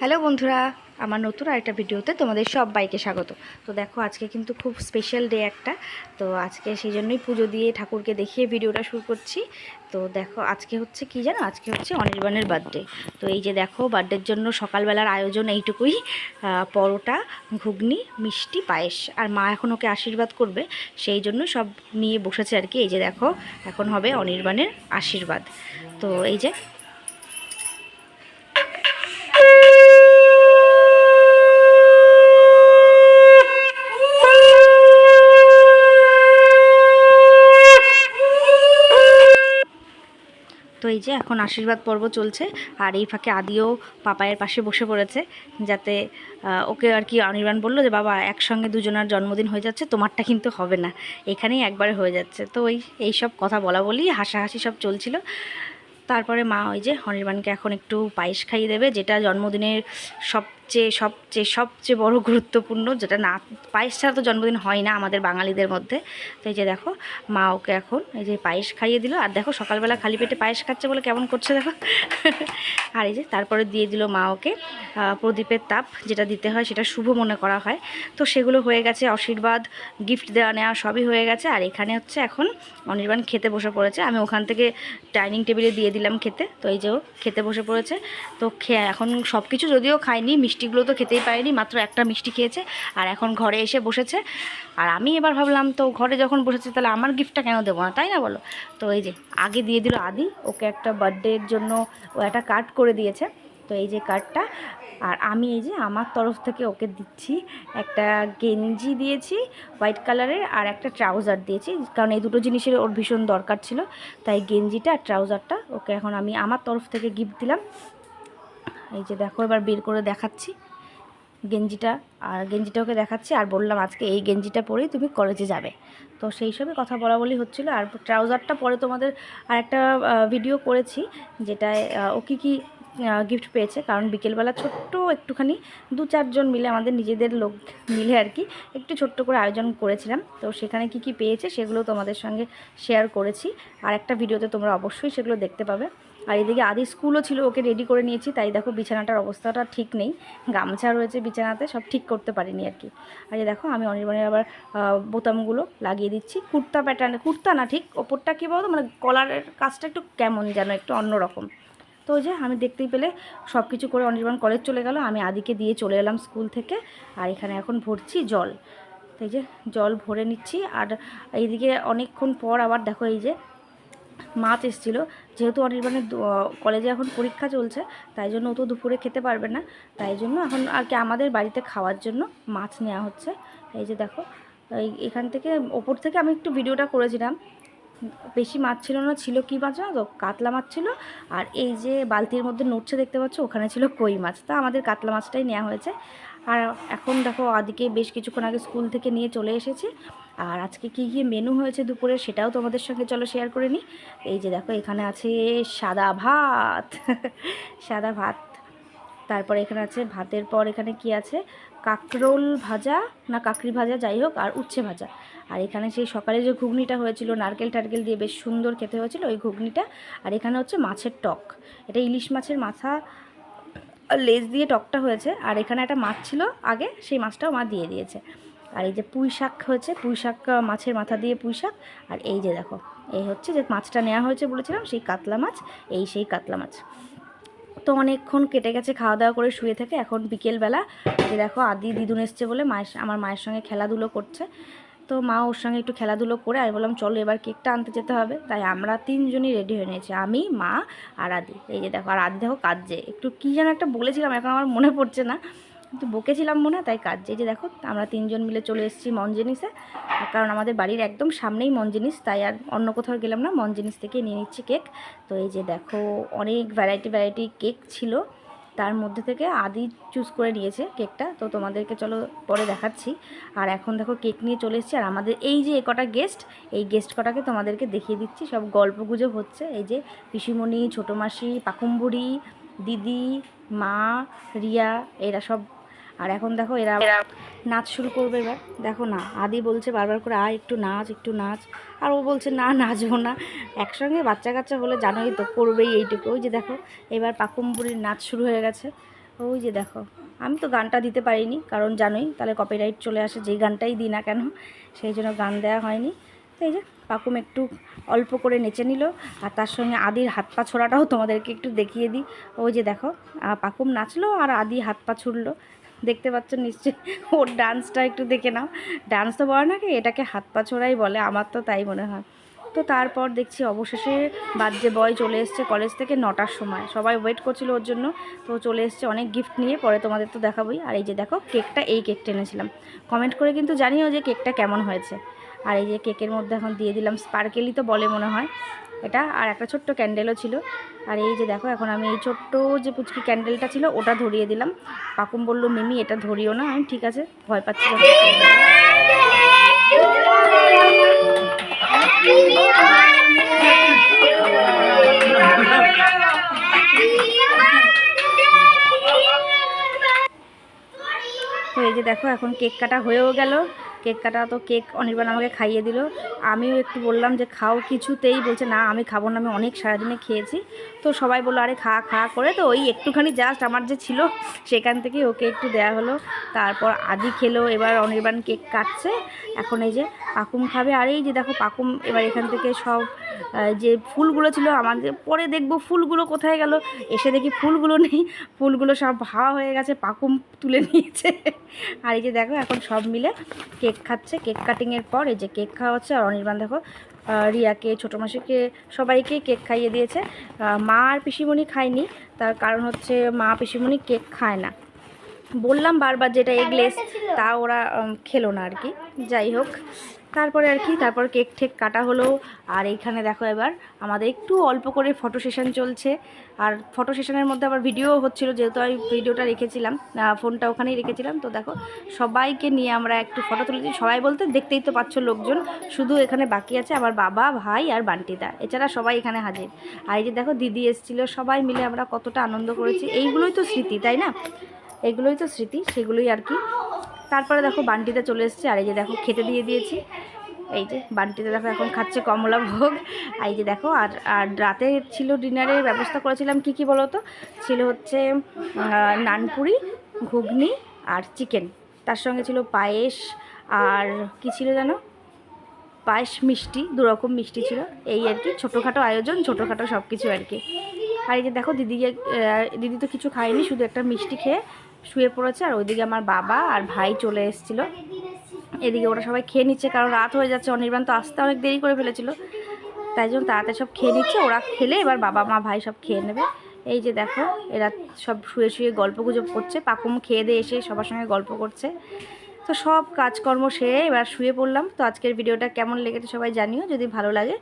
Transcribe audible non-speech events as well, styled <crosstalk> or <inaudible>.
Hello বন্ধুরা, আমার নতুন আরেকটা ভিডিওতে তোমাদের সব বাইকে স্বাগত। তো দেখো, আজকে কিন্তু খুব স্পেশাল ডে একটা। তো আজকে সেই জন্যই পুজো দিয়ে ঠাকুরকে দেখিয়ে ভিডিওটা শুরু করছি। তো দেখো, আজকে হচ্ছে কি জানো? আজকে হচ্ছে অনির্বাণের বার্থডে তো এই যে দেখো বার্থডের জন্য সকালবেলার আয়োজন এইটুকুই। পরোটা, ঘুগনি, মিষ্টি, পায়েস। আর মা এখন ওকে আশীর্বাদ করবে। সেই জন্য সব নিয়ে বসেছে আর কি। এই যে দেখো, এখন হবে অনির্বাণের আশীর্বাদ। তো এই যে তো এই যে এখন আশীর্বাদ পর্ব চলছে আর এই ফাঁকে আদিও পাপায়ের পাশে বসে পড়েছে যাতে ওকে আর কি অনির্বাণ বলল যে, বাবা, একসঙ্গে দুজনার জন্মদিন হয়ে যাচ্ছে, তোমারটা কিন্তু হবে না। এখানেই একবারে হয়ে যাচ্ছে। তো ওই, এই সব কথা বলা বলি, হাসাহাসি সব চলছিল। তারপরে মা ওই যে অনির্বাণকে এখন একটু পায়েস খাইয়ে দেবে, যেটা জন্মদিনের সবচেয়ে সবচেয়ে সবচেয়ে বড় গুরুত্বপূর্ণ যেটা না, পায়েস ছাড়া তো জন্মদিন হয় না আমাদের বাঙালিদের মধ্যে। তো এই যে দেখো, মা ওকে এখন এই যে পায়েস খাইয়ে দিল। আর দেখো সকালবেলা খালি পেটে পায়েস খাচ্ছে বলে কেমন করছে দেখো। <laughs> আর এই যে তারপরে দিয়ে দিল মা ওকে প্রদীপের তাপ যেটা দিতে হয় সেটা শুভ মনে করা হয়। তো সেগুলো হয়ে গেছে, আশীর্বাদ গিফট দেওয়া নেওয়া সবই হয়ে গেছে। আর এখানে হচ্ছে এখন অনির্বাণ খেতে বসে পড়েছে। আমি ওখান থেকে ডাইনিং টেবিলে দিয়ে দিলাম খেতে। তো এই যে খেতে বসে পড়েছে। তো খেয়ে এখন সব কিছু যদিও খায়নি মিষ্টিগুলো তো খেতেই পারেনি, মাত্র একটা মিষ্টি খেয়েছে আর এখন ঘরে এসে বসেছে। আর আমি এবার ভাবলাম, তো ঘরে যখন বসেছে তাহলে আমার গিফটটা কেন দেবো না, তাই না বলো? তো এই যে আগে দিয়ে দিল আদি, ওকে একটা বার্থডের জন্য ও একটা কার্ড করে দিয়েছে। তো এই যে কার্ডটা আর আমি এই যে আমার তরফ থেকে ওকে দিচ্ছি একটা গেঞ্জি দিয়েছি হোয়াইট কালারের আর একটা ট্রাউজার দিয়েছি। কারণ এই দুটো জিনিসের ওর ভীষণ দরকার ছিল, তাই গেঞ্জিটা আর ট্রাউজারটা ওকে এখন আমি আমার তরফ থেকে গিফট দিলাম। এই যে দেখো, এবার বের করে দেখাচ্ছি গেঞ্জিটা। আর গেঞ্জিটা ওকে দেখাচ্ছি, আর বললাম আজকে এই গেঞ্জিটা পরেই তুমি কলেজে যাবে। তো সেই সবই কথা বলা বলি হচ্ছিল। আর ট্রাউজারটা পরে তোমাদের আর একটা ভিডিও করেছি, যেটায় ও কী কী গিফট পেয়েছে। কারণ বিকেলবেলা ছোট্ট একটুখানি দু চারজন মিলে আমাদের নিজেদের লোক মিলে আর কি একটু ছোট্ট করে আয়োজন করেছিলাম। তো সেখানে কি কি পেয়েছে সেগুলো তোমাদের সঙ্গে শেয়ার করেছি। আর একটা ভিডিওতে তোমরা অবশ্যই সেগুলো দেখতে পাবে। আর এদিকে আদি স্কুলও ছিল, ওকে রেডি করে নিয়েছি। তাই দেখো বিছানাটার অবস্থাটা ঠিক নেই। গামছা রয়েছে বিছানাতে, সব ঠিক করতে পারিনি আর কি। আর এই দেখো, আমি অনির্বাণের আবার বোতামগুলো লাগিয়ে দিচ্ছি। কুর্তা প্যাটার্নে কুর্তা না ঠিক, ওপরটা কী বলতো? মানে কলারের কাজটা একটু কেমন যেন, একটু অন্যরকম। তো যে, আমি দেখতেই পেলে সব কিছু করে অনির্বাণ কলেজ চলে গেল। আমি আদিকে দিয়ে চলে এলাম স্কুল থেকে। আর এখানে এখন ভরছি জল। তো এই যে, জল ভরে নিচ্ছি। আর এইদিকে অনেকক্ষণ পর আবার দেখো এই যে মাছ এসেছিল। যেহেতু অনির্বাণের কলেজে এখন পরীক্ষা চলছে, তাই জন্য ও তো দুপুরে খেতে পারবে না। তাই জন্য এখন আর কি আমাদের বাড়িতে খাওয়ার জন্য মাছ নেওয়া হচ্ছে। এই যে দেখো এখান থেকে ওপর থেকে আমি একটু ভিডিওটা করেছিলাম। বেশি মাছ ছিল না, ছিল কি মাছ জানো তো? কাতলা মাছ ছিল। আর এই যে বালতির মধ্যে নড়ছে দেখতে পাচ্ছ, ওখানে ছিল কই মাছ। তা আমাদের কাতলা মাছটাই নেওয়া হয়েছে। আর এখন দেখো আদিকে বেশ কিছুক্ষণ আগে স্কুল থেকে নিয়ে চলে এসেছে। আর আজকে কী কী মেনু হয়েছে দুপুরে সেটাও তোমাদের সঙ্গে চলো শেয়ার করে নিই। এই যে দেখো এখানে আছে সাদা ভাত <laughs> সাদা ভাত। তারপর এখানে আছে ভাতের পর এখানে কি আছে? কাকরোল ভাজা, না কাকরি ভাজা, যাই হোক, আর উচ্ছে ভাজা। আর এখানে সেই সকালে যে ঘুগনিটা হয়েছিল, নারকেল টারকেল দিয়ে বেশ সুন্দর খেতে হয়েছিল ওই ঘুগনিটা। আর এখানে হচ্ছে মাছের টক। এটা ইলিশ মাছের মাথা লেজ দিয়ে টকটা হয়েছে। আর এখানে একটা মাছ ছিল আগে, সেই মাছটাও মা দিয়ে দিয়েছে। আর এই যে পুঁই শাক হয়েছে, পুঁই শাক মাছের মাথা দিয়ে পুঁই শাক। আর এই যে দেখো, এই হচ্ছে যে মাছটা নেওয়া হয়েছে বলেছিলাম, সেই কাতলা মাছ, এই সেই কাতলা মাছ। তো অনেকক্ষণ কেটে গেছে, খাওয়া দাওয়া করে শুয়ে থেকে। এখন বিকেলবেলা যে দেখো আদি দিদুন এসছে বলে মায়ের আমার মায়ের সঙ্গে খেলাধুলো করছে। তো মা ওর সঙ্গে একটু খেলাধুলো করে, আমি বললাম, চলো এবার কেকটা আনতে যেতে হবে। তাই আমরা তিনজনই রেডি হয়ে নিয়েছি, আমি, মা আর আদি। এই যে দেখো, আর আদি দেখো কাজে একটু কী যেন একটা বলেছিলাম, এখন আমার মনে পড়ছে না। কিন্তু বকেছিলাম মনে, তাই কাজে যে দেখো, আমরা তিনজন মিলে চলে এসেছি মনজিনিসে কারণ আমাদের বাড়ির একদম সামনেই মনজিনিস তাই আর অন্য কোথাও গেলাম না। মনজিনিস থেকে নিয়ে নিচ্ছি কেক। তো এই যে দেখো, অনেক ভ্যারাইটি ভ্যারাইটি কেক ছিল। তার মধ্যে থেকে আদি চুজ করে নিয়েছে কেকটা তো তোমাদেরকে চলো পরে দেখাচ্ছি। আর এখন দেখো কেক নিয়ে চলে এসেছি। আর আমাদের এই যে কটা গেস্ট এই গেস্ট কটাকে তোমাদেরকে দেখিয়ে দিচ্ছি। সব গল্প গুজব হচ্ছে। এই যে পিসিমণি ছোটো মাসি পাকুম্বুড়ি দিদি, মা, রিয়া, এরা সব আর এখন দেখো এরা নাচ শুরু করবে এবার। দেখো না আদি বলছে বারবার করে আয় একটু নাচ একটু নাচ। আর ও বলছে না নাচবো না। একসঙ্গে বাচ্চা কাচ্চা হলে জানোই তো করবেই এইটুকু। ওই যে দেখো এবার পাকুম্বুরির নাচ শুরু হয়ে গেছে। ওই যে দেখো আমি তো গানটা দিতে পারিনি কারণ জানোই তাহলে কপিরাইট চলে আসে যেই গানটাই দিই না কেন সেই জন্য গান দেওয়া হয়নি। তো এই যে পাকুম একটু অল্প করে নেচে নিল আর তার সঙ্গে আদির হাত পা ছোড়াটাও তোমাদেরকে একটু দেখিয়ে দিই। ওই যে দেখো পাকুম নাচলো আর আদি হাত পা ছুড়লো। দেখতে পাচ্ছ নিশ্চয়ই। ওর ডান্সটা একটু দেখে নাও। ডান্স তো বলে নাকি এটাকে হাত পা ছোড়াই বলে, আমার তো তাই মনে হয়। তো তারপর দেখছি অবশেষে বার্থডে বয় চলে এসছে কলেজ থেকে নটার সময়। সবাই ওয়েট করছিল ওর জন্য। তো চলে এসছে অনেক গিফট নিয়ে। পরে তোমাদের তো দেখাবই। আর এই যে দেখো কেকটা এই কেকটা এনেছিলাম। কমেন্ট করে কিন্তু জানিও যে কেকটা কেমন হয়েছে। আর এই যে কেকের মধ্যে এখন দিয়ে দিলাম স্পার্কেলই তো বলে মনে হয় এটা, আর একটা ছোট্ট ক্যান্ডেলও ছিল। আর এই যে দেখো, এখন আমি এই ছোট্ট যে পুচকি ক্যান্ডেলটা ছিল, ওটা ধরিয়ে দিলাম। পাকুম বলল, মিমি, এটা ধরিও না, আমি ঠিক আছে, ভয় পাচ্ছি। তো এই যে দেখো, এখন কেক কাটা হয়েও গেল। কেক কাটা, তো কেক অনির্বাণ আমাকে খাইয়ে দিল। আমিও একটু বললাম যে, খাও কিছুতেই। বলছে, না, আমি খাব না, আমি অনেক সারাদিনে খেয়েছি। তো সবাই বলল, আরে খা খা করে। তো ওই একটুখানি জাস্ট আমার যে ছিল, সেখান থেকে ওকে একটু দেয়া হলো। তারপর আদি খেলো, এবার অনির্বাণ কেক কাটছে। এখন এই যে পাকুম খাবে। আর এই যে দেখো, পাকুম এবার এখান থেকে সব যে ফুলগুলো ছিল, আমাদের পরে দেখব ফুলগুলো কোথায় গেল। এসে দেখি ফুলগুলো নেই, ফুলগুলো সব হাওয়া হয়ে গেছে, পাকুম তুলে নিয়েছে। আর এই যে দেখো, এখন সব মিলে কেক খাচ্ছে। কেক কাটিংয়ের পর এই যে কেক খাওয়া হচ্ছে আর অনির্বাণ দেখো রিয়াকে ছোটো মাসিকে সবাইকে কেক খাইয়ে দিয়েছে। মা আর পিসিমণি খায়নি তার কারণ হচ্ছে মা পিসিমণি কেক খায় না। বললাম বারবার যেটা এগলেস তা ওরা খেলো না আর কি। যাই হোক তারপরে আর কি, তারপর কেক ঠেক কাটা হলো। আর এইখানে দেখো এবার আমাদের একটু অল্প করে ফটো সেশন চলছে। আর ফটো সেশনের মধ্যে আবার ভিডিও হচ্ছিল, যেহেতু আমি ভিডিওটা রেখেছিলাম ফোনটা ওখানেই রেখেছিলাম। তো দেখো, সবাইকে নিয়ে আমরা একটু ফটো তুলেছি। সবাই বলতে দেখতেই তো পাচ্ছ লোকজন, শুধু এখানে বাকি আছে আমার বাবা, ভাই আর বান্টিদা। এছাড়া সবাই এখানে হাজির। আর এই যে দেখো, দিদি এসেছিল, সবাই মিলে আমরা কতটা আনন্দ করেছি। এইগুলোই তো স্মৃতি, তাই না? এগুলোই তো স্মৃতি, সেগুলোই আর কি। তারপরে দেখো বান্টিতে চলে এসছে, আর এই যে দেখো খেতে দিয়ে দিয়েছি। এই যে বান্টিতে দেখো এখন খাচ্ছে কমলা ভোগ। এই যে দেখো, আর আর রাতে ছিল ডিনারের ব্যবস্থা করেছিলাম কি কি বলো তো ছিল হচ্ছে নানপুরি, ঘুগনি আর চিকেন। তার সঙ্গে ছিল পায়েস আর কি ছিল জানো পায়েস মিষ্টি দু রকম মিষ্টি ছিল। এই আর কি, ছোটোখাটো আয়োজন, ছোটোখাটো সব কিছু আর কি। আর এই যে দেখো দিদি দিদি তো কিছু খায়নি, শুধু একটা মিষ্টি খেয়ে শুয়ে পড়েছে আর ওইদিকে আমার বাবা আর ভাই চলে এসেছিল। এদিকে ওরা সবাই খেয়ে নিচ্ছে কারণ রাত হয়ে যাচ্ছে, অনির্বাণ তো আসতে অনেক দেরি করে ফেলেছিল। তাই জন্য তাড়াতাড়ি সব খেয়ে নিচ্ছে, ওরা খেলে এবার বাবা, মা, ভাই সব খেয়ে নেবে। এই যে দেখো, এরা সব শুয়ে শুয়ে গল্প গুজব করছে, পাকুম খেয়ে দিয়ে এসে সবার সঙ্গে গল্প করছে। তো সব কাজকর্ম সেরে এবার শুয়ে পড়লাম। তো আজকের ভিডিওটা কেমন লেগেছে সবাই জানিও, যদি ভালো লাগে